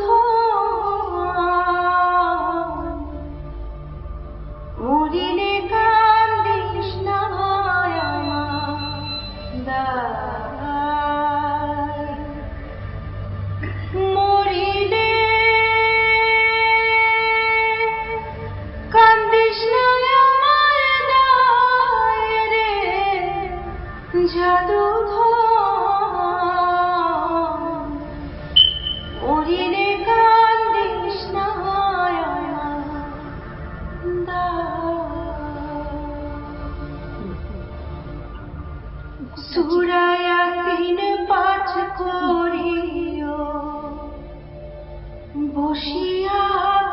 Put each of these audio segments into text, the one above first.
痛。সুরায়া সুরায়াতিন পাঁচ করিও। বসিয়া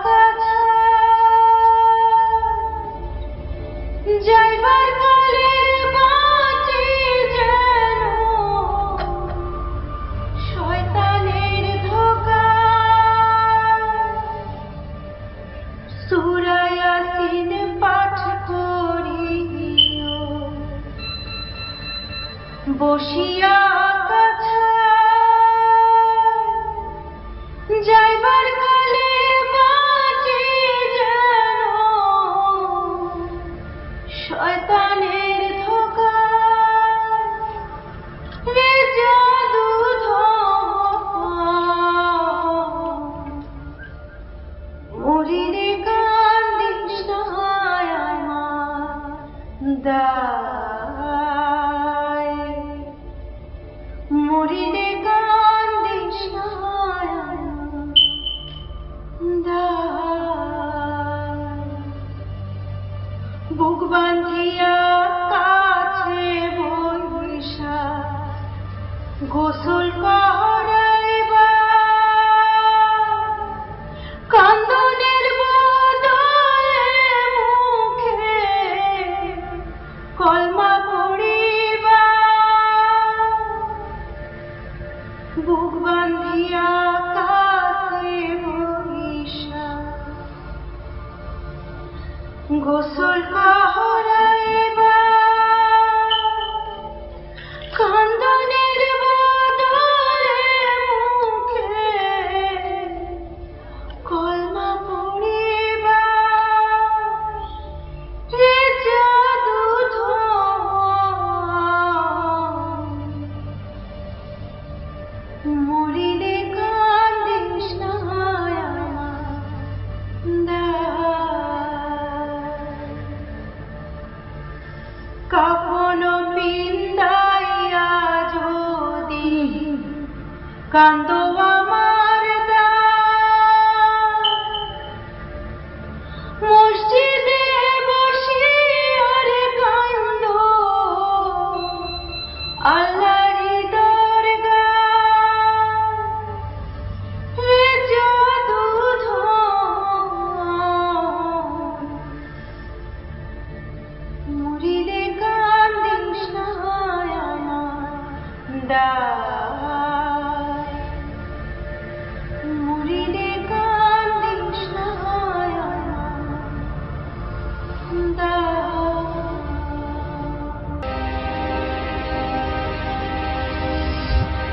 কাছা যাইবার বসিয়া যাইবার কালে বাঁচি শয়তানের ধোকায়। রে জাদু মরিরে কান্দিস দায়। মরিরে কান্দিস বুক বান্ধিয়া কাছে বৈশা গোসল করাইবা বুক বান্ধিয়া কাপন পিন্দাইয়া যদি কান্দ মুড়িলে কান্দিস না হয়।